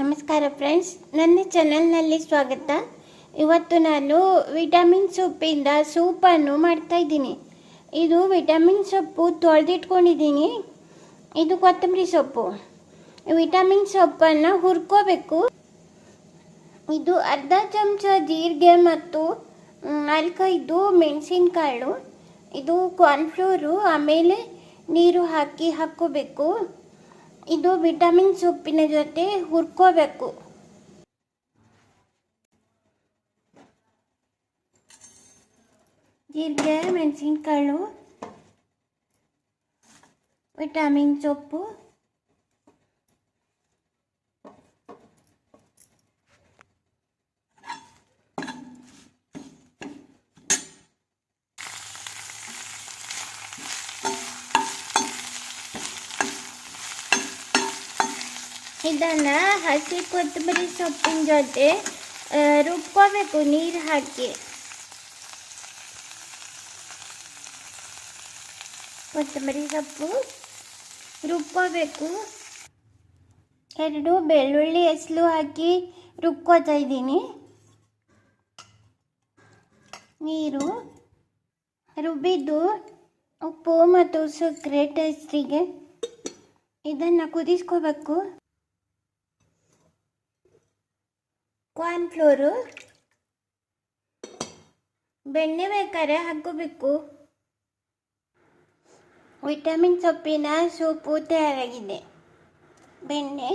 ನಮಸ್ಕಾರ ಫ್ರೆಂಡ್ಸ್ ನನ್ನ ಚಾನಲ್ನಲ್ಲಿ ಸ್ವಾಗತ. ಇವತ್ತು ನಾನು ವಿಟಮಿನ್ ಸೊಪ್ಪಿಂದ ಸೂಪನ್ನು ಮಾಡ್ತಾಯಿದ್ದೀನಿ ಇದು ವಿಟಮಿನ್ ಸೊಪ್ಪು ತೊಳೆದಿಟ್ಕೊಂಡಿದ್ದೀನಿ. ಇದು ಕೊತ್ತಂಬರಿ ಸೊಪ್ಪು. ವಿಟಮಿನ್ ಸೊಪ್ಪನ್ನು ಹುರ್ಕೋಬೇಕು. ಇದು ಅರ್ಧ ಚಮಚ ಜೀರಿಗೆ ಮತ್ತು ನಾಲ್ಕೈದು ಮೆಣಸಿನಕಾಳು. ಇದು ಕಾರ್ನ್ಫ್ಲೋರು ಆಮೇಲೆ ನೀರು ಹಾಕಿ ಹಾಕ್ಕೋಬೇಕು. ಇದು ವಿಟಮಿನ್ ಸೊಪ್ಪಿನ ಜೊತೆ ಹುರ್ಕೋಬೇಕು. ಜೀರಿಗೆ ಮೆಣಸಿನಕಾಳು ವಿಟಮಿನ್ ಸೊಪ್ಪು. ಇದನ್ನು ಹಸಿ ಕೊತ್ತಂಬರಿ ಸೊಪ್ಪಿನ ಜೊತೆ ರುಬ್ಕೋಬೇಕು, ನೀರು ಹಾಕಿ. ಕೊತ್ತಂಬರಿ ಸೊಪ್ಪು ರುಬ್ಕೋಬೇಕು. ಎರಡು ಬೆಳ್ಳುಳ್ಳಿ ಹೆಸಲು ಹಾಕಿ ರುಬ್ಕೋತಾ ಇದ್ದೀನಿ. ನೀರು ರುಬ್ಬಿದ್ದು ಉಪ್ಪು ಮತ್ತು ಸಕ್ಕರೆ ಟೇಸ್ಟಿಗೆ ಇದನ್ನು ಕುದಿಸ್ಕೋಬೇಕು. ಕಾರ್ನ್ಫ್ಲೋರು ಬೆಣ್ಣೆ ಬೇಕಾದ್ರೆ ಹಾಕೋಬೇಕು ವಿಟಮಿನ್ ಸೊಪ್ಪಿನ ಸೂಪು ತಯಾರಾಗಿದೆ. ಬೆಣ್ಣೆ.